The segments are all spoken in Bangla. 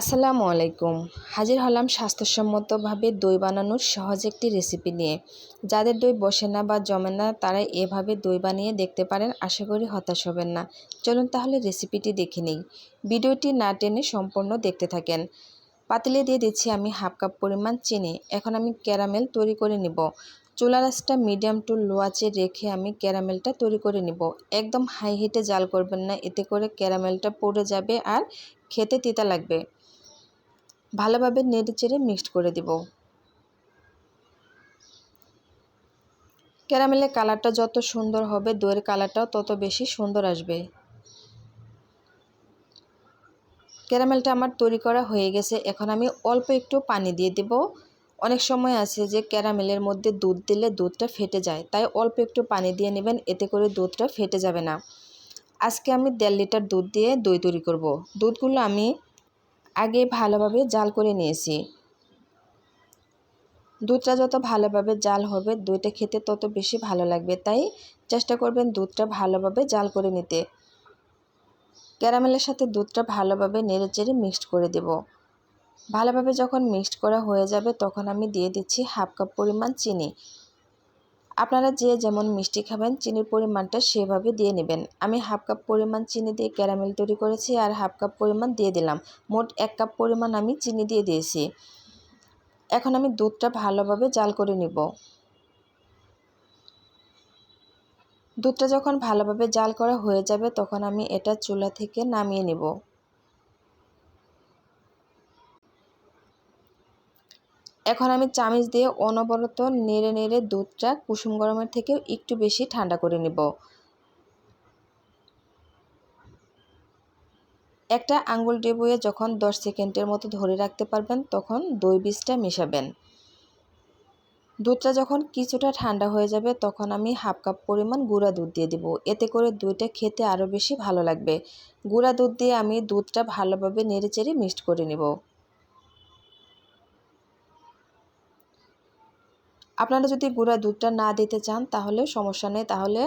আসসালামু আলাইকুম। হাজির হলাম স্বাস্থ্যসম্মতভাবে দই বানানোর সহজ একটি রেসিপি নিয়ে। যাদের দই বসে না বা জমে না, তারা এভাবে দই বানিয়ে দেখতে পারেন, আশা করি হতাশ হবেন না। চলুন তাহলে রেসিপিটি দেখে নিই। ভিডিওটি না টেনে সম্পূর্ণ দেখতে থাকেন। পাতিলে দিয়ে দিচ্ছি আমি হাফ কাপ পরিমাণ চিনি। এখন আমি ক্যারামেল তৈরি করে নিব। চুলা রাসটা মিডিয়াম টু লো আঁচে রেখে আমি ক্যারামেলটা তৈরি করে নিব। একদম হাই হিটে জাল করবেন না, এতে করে ক্যারামেলটা পড়ে যাবে আর খেতে তিতা লাগবে। ভালোভাবে নেড়ে চেড়ে মিক্সড করে দিব। ক্যারামেলের কালারটা যত সুন্দর হবে, দইয়ের কালারটাও তত বেশি সুন্দর আসবে। ক্যারামেলটা আমার তৈরি করা হয়ে গেছে। এখন আমি অল্প একটু পানি দিয়ে দেব। অনেক সময় আছে যে ক্যারামেলের মধ্যে দুধ দিলে দুধটা ফেটে যায়, তাই অল্প একটু পানি দিয়ে নেবেন, এতে করে দুধটা ফেটে যাবে না। আজকে আমি দেড় লিটার দুধ দিয়ে দই তৈরি করব। দুধগুলো আমি আগে ভালোভাবে জাল করে নিয়েছি। দুধটা যত ভালোভাবে জাল হবে, দইটা খেতে তত বেশি ভালো লাগবে। তাই চেষ্টা করবেন দুধটা ভালোভাবে জাল করে নিতে। ক্যারামেলের সাথে দুধটা ভালোভাবে নেড়ে চেড়ে মিক্সড করে দেব। ভালোভাবে যখন মিক্সড করা হয়ে যাবে, তখন আমি দিয়ে দিচ্ছি হাফ কাপ পরিমাণ চিনি। আপনারা যে যেমন মিষ্টি খাবেন, চিনির পরিমাণটা সেভাবে দিয়ে নেবেন। আমি হাফ কাপ পরিমাণ চিনি দিয়ে ক্যারামেল তৈরি করেছি আর হাফ কাপ পরিমাণ দিয়ে দিলাম। মোট এক কাপ পরিমাণ আমি চিনি দিয়ে দিয়েছি। এখন আমি দুধটা ভালোভাবে জাল করে নিব। দুধটা যখন ভালোভাবে জাল করা হয়ে যাবে, তখন আমি এটা চুলা থেকে নামিয়ে নেব। এখন আমি চামিচ দিয়ে অনবরত নেড়ে নেড়ে দুধটা কুসুম গরমের থেকে একটু বেশি ঠান্ডা করে নেব। একটা আঙ্গুল ডেবুয়ে যখন দশ সেকেন্ডের মতো ধরে রাখতে পারবেন, তখন দই বীজটা মেশাবেন। দুধটা যখন কিছুটা ঠান্ডা হয়ে যাবে, তখন আমি হাফ কাপ পরিমাণ গুঁড়া দুধ দিয়ে দেবো। এতে করে দুধটা খেতে আরও বেশি ভালো লাগবে। গুঁড়া দুধ দিয়ে আমি দুধটা ভালোভাবে নেড়ে চেড়ে মিক্সড করে নেব। আপনারা যদি গুঁড়া দুধটা না দিতে চান, তাহলে সমস্যা নেই। তাহলে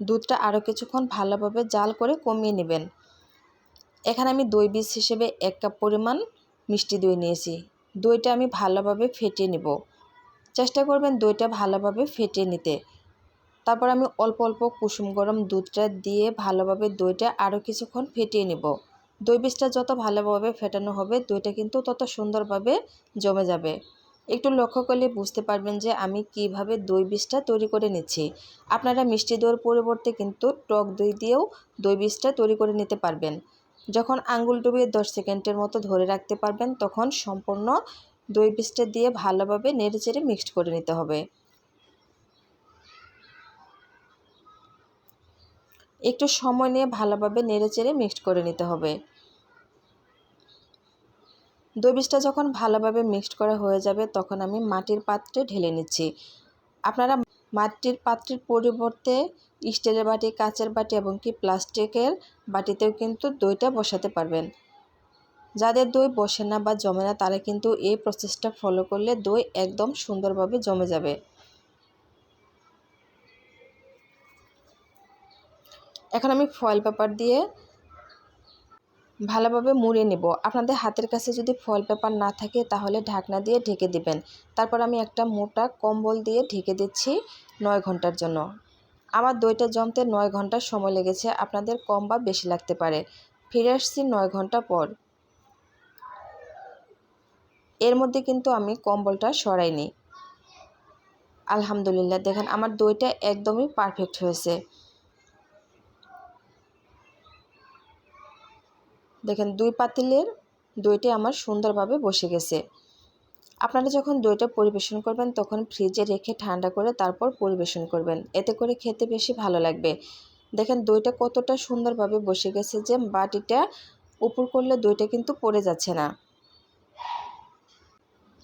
দুধটা আরও কিছুক্ষণ ভালোভাবে জাল করে কমিয়ে নেবেন। এখানে আমি দই বীজ হিসেবে এক কাপ পরিমাণ মিষ্টি দই নিয়েছি। দইটা আমি ভালোভাবে ফেটিয়ে নেব। চেষ্টা করবেন দইটা ভালোভাবে ফেটিয়ে নিতে। তারপর আমি অল্প অল্প কুসুম গরম দুধটা দিয়ে ভালোভাবে দইটা আরও কিছুক্ষণ ফেটিয়ে নেব। দই বীজটা যত ভালোভাবে ফেটানো হবে, দইটা কিন্তু তত সুন্দরভাবে জমে যাবে। একটু লক্ষ্য করলে বুঝতে পারবেন যে আমি কীভাবে দই বীজটা তৈরি করে নিচ্ছি। আপনারা মিষ্টি দইয়ের পরিবর্তে কিন্তু টক দই দিয়েও দই বীজটা তৈরি করে নিতে পারবেন। যখন আঙ্গুল ডুবিয়ে দশ সেকেন্ডের মতো ধরে রাখতে পারবেন, তখন সম্পূর্ণ দই বীজটা দিয়ে ভালোভাবে নেড়ে চেড়ে মিক্সড করে নিতে হবে। একটু সময় নিয়ে ভালোভাবে নেড়ে চেড়ে মিক্সড করে নিতে হবে। দই বীজটা যখন ভালোভাবে মিক্সড করা হয়ে যাবে, তখন আমি মাটির পাত্রে ঢেলে নিচ্ছি। আপনারা মাটির পাত্রের পরিবর্তে স্টিলের বাটি, কাচের বাটি এবং কি প্লাস্টিকের বাটিতেও কিন্তু দইটা বসাতে পারবেন। যাদের দই বসে না বা জমে না, তারা কিন্তু এই প্রসেসটা ফলো করলে দই একদম সুন্দরভাবে জমে যাবে। এখন আমি ফয়েল পেপার দিয়ে ভালোভাবে মুড়ে নেব। আপনাদের হাতের কাছে যদি ফল পেপার না থাকে তাহলে ঢাকনা দিয়ে ঢেকে দিবেন। তারপর আমি একটা মোটা কম্বল দিয়ে ঢেকে দিচ্ছি নয় ঘণ্টার জন্য। আমার দইটা জমতে নয় ঘণ্টা সময় লেগেছে। আপনাদের কম বা বেশি লাগতে পারে। ফিরে আসছি নয় ঘণ্টা পর। এর মধ্যে কিন্তু আমি কম্বলটা সরাইনি। আলহামদুলিল্লাহ, দেখেন আমার দইটা একদমই পারফেক্ট হয়েছে। দেখেন দুই পাতিলের দইটা আমার সুন্দরভাবে বসে গেছে। আপনারা যখন দইটা পরিবেশন করবেন, তখন ফ্রিজে রেখে ঠান্ডা করে তারপর পরিবেশন করবেন। এতে করে খেতে বেশি ভালো লাগবে। দেখেন দইটা কতটা সুন্দরভাবে বসে গেছে যে বাটিটা উপর করলে দইটা কিন্তু পড়ে যাচ্ছে না।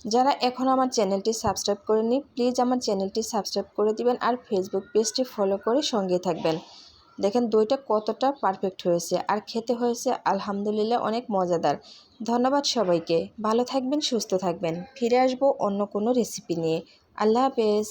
যারা এখন আমার চ্যানেলটি সাবস্ক্রাইব করেনি প্লিজ আমার চ্যানেলটি সাবস্ক্রাইব করে দিবেন আর ফেসবুক পেজটি ফলো করে সঙ্গে থাকবেন। দেখেন দইটা কতটা পারফেক্ট হয়েছে। আর খেতে হয়েছে আলহামদুলিল্লাহ অনেক মজাদার। ধন্যবাদ সবাইকে। ভালো থাকবেন, সুস্থ থাকবেন। ফিরে আসব অন্য কোনো রেসিপি নিয়ে। আল্লাহ হাফেজ।